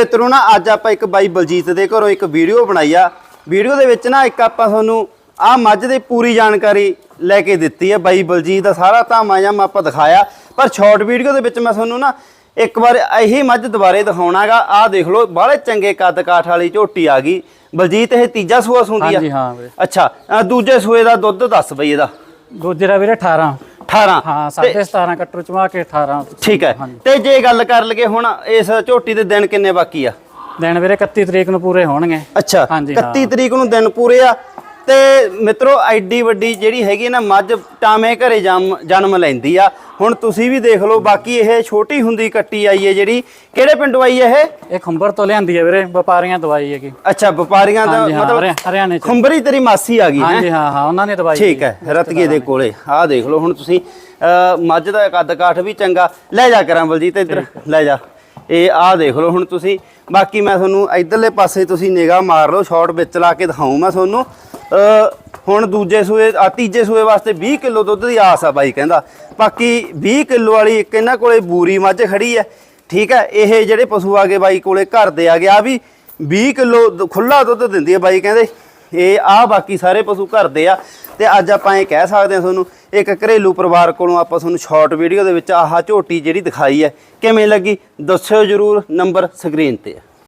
ਮਿੱਤਰੋ ਨਾ ਅੱਜ ਆਪਾਂ ਇੱਕ ਬਾਈ ਬਲਜੀਤ ਦੇ ਘਰੋਂ ਇੱਕ ਵੀਡੀਓ ਬਣਾਈ ਆ। ਵੀਡੀਓ ਦੇ ਵਿੱਚ ਨਾ ਇੱਕ ਆਪਾਂ ਤੁਹਾਨੂੰ ਆ ਮੱਝ ਦੀ ਪੂਰੀ ਜਾਣਕਾਰੀ ਲੈ ਕੇ ਦਿੱਤੀ ਹੈ ਬਾਈ ਬਲਜੀਤ ਦਾ ਸਾਰਾ ਧਾਮਾ ਜਾਮ ਆਪਾਂ ਦਿਖਾਇਆ। ਪਰ ਸ਼ਾਰਟ ਵੀਡੀਓ ਦੇ ਵਿੱਚ ਮੈਂ ਤੁਹਾਨੂੰ ਨਾ ਇੱਕ ਵਾਰ ਇਹੀ ਮੱਝ ਦੁਬਾਰੇ ਦਿਖਾਉਣਾਗਾ। ਆਹ ਦੇਖ ਲਓ ਬਾਹਲੇ ਚੰਗੇ ਕੱਦ ਕਾਠ ਵਾਲੀ ਝੋਟੀ ਆ ਗਈ। ਬਲਜੀਤ ਇਹ ਤੀਜਾ ਸੂਆ ਸੁੰਦੀ ਆ? ਹਾਂਜੀ ਹਾਂ ਵੀਰੇ। ਅੱਛਾ ਅ, ਦੂਜੇ ਸੂਏ ਦਾ ਦੁੱਧ ਦੱਸ ਬਈ ਇਹਦਾ। ਦੂਜੇ ਦਾ ਵੀਰੇ 18 18 ਹਾਂ ਤੇ- 17.5 ਕੱਟਰ ਚਵਾ ਕੇ 18 ਠੀਕ ਹੈ। ਤੇ ਜੇ ਗੱਲ ਕਰ ਲਈਏ ਹੁਣ ਇਸ ਝੋਟੀ ਦੇ ਦਿਨ ਕਿੰਨੇ ਬਾਕੀ ਆ? ਦਿਨ ਵੀਰੇ 31 ਤਰੀਕ ਨੂੰ ਪੂਰੇ ਹੋਣਗੇ। ਅੱਛਾ ਹਾਂਜੀ, 31 ਹਾਂ। ਤਰੀਕ ਨੂੰ ਦਿਨ ਪੂਰੇ ਆ। ਤੇ ਮਿੱਤਰੋ ਐਡੀ ਵੱਡੀ ਜਿਹੜੀ ਹੈਗੀ ਨਾ ਮੱਝ ਟਾਵੇਂ ਘਰੇ ਜਨਮ ਲੈਂਦੀ ਆ। ਹੁਣ ਤੁਸੀਂ ਵੀ ਦੇਖ ਲਓ ਬਾਕੀ ਇਹ ਛੋਟੀ ਹੁੰਦੀ ਕੱਟੀ ਆਈ ਹੈ ਜਿਹੜੀ। ਕਿਹੜੇ ਪਿੰਡੋਂ ਆਈ ਹੈ ਇਹ? ਇਹ ਖੰਬਰ ਤੋਂ ਲਿਆਂਦੀ ਹੈ ਵੀਰੇ ਵਪਾਰੀਆਂ ਦਵਾਈ ਹੈਗੀ। ਅੱਛਾ ਵਪਾਰੀਆਂ ਦਾ ਹਾਂਜੀ ਹਾਂ ਮਤਲਬ ਹਰਿਆ- ਹਰਿਆਣੇ ਚ। ਖੰਬਰੀ ਤੇਰੀ ਮਾਸੀ ਆ ਗਈ ਹੈ। ਹਾਂਜੀ ਹਾਂ ਹਾਂ ਉਹਨਾਂ ਨੇ ਦਵਾਈ ਠੀਕ ਹੈ ਰਤਗੇ ਦੇ ਕੋਲੇ। ਆਹ ਦੇਖ ਲਓ ਹੁਣ ਤੁਸੀਂ ਅਹ, ਮੱਝ ਦਾ ਕੱਦ ਕਾਠ ਵੀ ਚੰਗਾ। ਲੈ ਜਾ ਕਰਾਂ ਬਲਜੀਤ ਇੱਧਰ ਲੈ ਜਾ। ਇਹ ਆਹ ਦੇਖ ਲਓ ਹੁਣ ਤੁਸੀਂ ਬਾਕੀ ਮੈਂ ਤੁਹਾਨੂੰ ਇਧਰਲੇ ਪਾਸੇ ਤੁਸੀਂ ਨਿਗਾਹ ਮਾਰ ਲਓ ਸ਼ਾਰਟ ਵਿੱਚ ਲਾ ਕੇ ਦਿਖਾਉਂ ਮੈਂ ਤੁਹਾਨੂੰ। ਹੁਣ ਦੂਜੇ ਸੂਏ, ਆ ਤੀਜੇ ਸੂਏ ਵਾਸਤੇ 20 ਕਿਲੋ ਦੁੱਧ ਦੀ ਆਸ ਆ ਬਾਈ ਕਹਿੰਦਾ। ਬਾਕੀ 20 ਕਿਲੋ ਵਾਲੀ ਇੱਕ ਇਹਨਾਂ ਕੋਲੇ ਬੂਰੀ ਮੱਝ ਖੜੀ ਹੈ ਠੀਕ ਹੈ ਇਹ ਜਿਹੜੇ ਪਸ਼ੂ ਆਗੇ ਬਾਈ ਕੋਲੇ ਘਰ ਦੇ ਆ ਗਿਆ ਆ ਵੀ 20 ਕਿਲੋ ਖੁੱਲਾ ਦੁੱਧ ਦਿੰਦੀ ਹੈ ਬਾਈ ਕਹਿੰਦੇ। ਇਹ ਆ ਬਾਕੀ ਸਾਰੇ ਪਸ਼ੂ ਘਰ ਦੇ ਆ। ਤੇ ਅੱਜ ਆਪਾਂ ਇਹ ਕਹਿ ਸਕਦੇ ਹਾਂ ਤੁਹਾਨੂੰ, ਇੱਕ ਘਰੇਲੂ ਪਰਿਵਾਰ ਕੋਲੋਂ ਆਪਾਂ ਤੁਹਾਨੂੰ ਸ਼ਾਰਟ ਵੀਡੀਓ ਦੇ ਵਿੱਚ ਆਹ ਝੋਟੀ ਜਿਹੜੀ ਦਿਖਾਈ ਹੈ ਕਿਵੇਂ ਲੱਗੀ? ਦੱਸਿਓ ਜਰੂਰ ਨੰਬਰ ਸਕਰੀਨ ਤੇ।